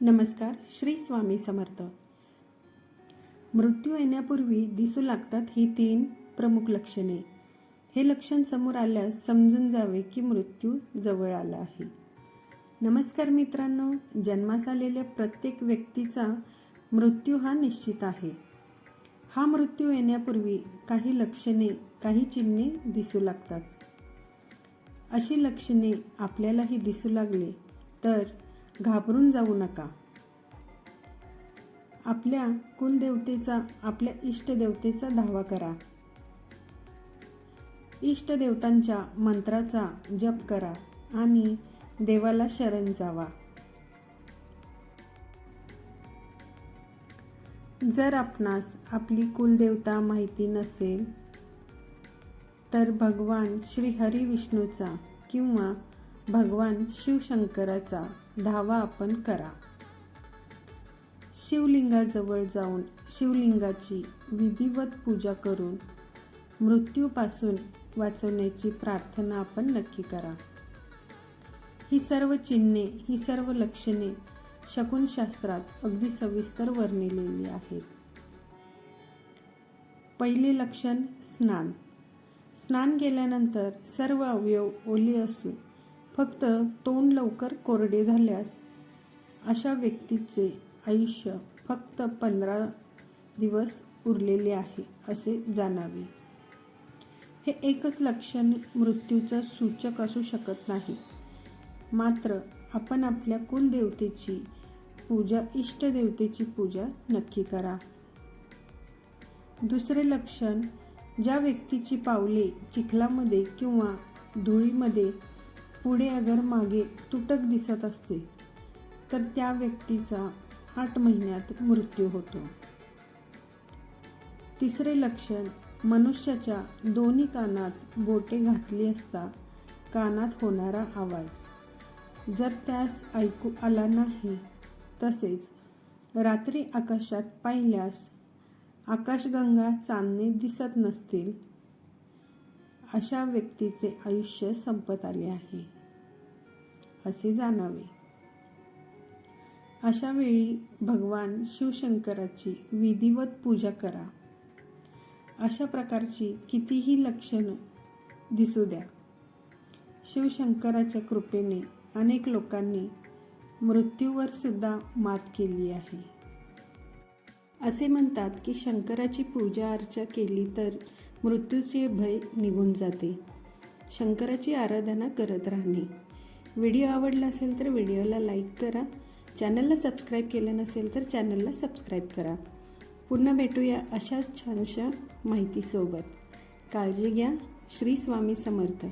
नमस्कार श्री स्वामी समर्थ. मृत्यू येण्यापूर्वी दिसू लागतात ही तीन प्रमुख लक्षणे. हे लक्षण समोर आल्यास समजून जावे की मृत्यू जवळ आला आहे. नमस्कार मित्रांनो जन्मास आलेल्या प्रत्येक व्यक्तीचा मृत्यू हा निश्चित आहे. हा मृत्यू येण्यापूर्वी काही लक्षणे काही चिन्हे दिसू लागतात. अशी लक्षणे आपल्यालाही दिसू लागली तर घाबरून जाऊ नका. आपल्या कुलदेवतेचा आपल्या इष्टदेवतेचा धावा करा. इष्टदेवतांच्या मंत्राचा जप करा आणि देवाला शरण जावा. जर आपणास आपली कुलदेवता माहिती नसेल तर भगवान श्री हरी विष्णूचा किंवा भगवान शिवशंकराचा धावा आपण करा. शिवलिंगाजवळ जाऊन शिवलिंगाची विधिवत पूजा करून मृत्यूपासून वाचवण्याची प्रार्थना आपण नक्की करा. ही सर्व चिन्हे ही सर्व लक्षणे शकुनशास्त्रात अगदी सविस्तर वर्णिलेली आहेत. पहिले लक्षण स्नान. स्नान केल्यानंतर सर्व अवयव ओले असून फक्त तोंड लवकर कोरडे झाल्यास अशा व्यक्तीचे आयुष्य फक्त पंधरा दिवस उरलेले आहे असे जाणावे. हे एकच लक्षण मृत्यूचं सूचक असू शकत नाही. मात्र आपण आपल्या कुलदेवतेची पूजा इष्टदेवतेची पूजा नक्की करा. दुसरे लक्षण ज्या व्यक्तीची पावले चिखलामध्ये किंवा धुळीमध्ये पुढे अगर मागे तुटक दिसत असते तर त्या व्यक्तीचा आठ महिन्यात मृत्यू होतो. तिसरे लक्षण मनुष्याच्या दोन्ही कानात बोटे घातली असता कानात होणारा आवाज. जर त्यास ऐकू आला नाही तसेच रात्री आकाशात पाहिल्यास आकाशगंगा चांदणे दिसत नसतील अशा व्यक्तीचे आयुष्य संपत आले आहे. असे जाणावे. अशा वेळी भगवान शिवशंकराची विधिवत पूजा करा. अशा प्रकारची कितीही लक्षणं दिसू द्या. शिवशंकराच्या कृपेने अनेक लोकांनी मृत्यूवर सुद्धा मात केली आहे. असे म्हणतात की शंकराची पूजा अर्चा केली तर मृत्यूचे भय निघून जाते. शंकराची आराधना करत राहणे. व्हिडिओ आवडला असेल तर व्हिडिओला लाईक करा. चॅनलला सबस्क्राईब केलं नसेल तर चॅनलला सबस्क्राईब करा. पुन्हा भेटूया अशाच छानशा माहितीसोबत. काळजी घ्या. श्री स्वामी समर्थ.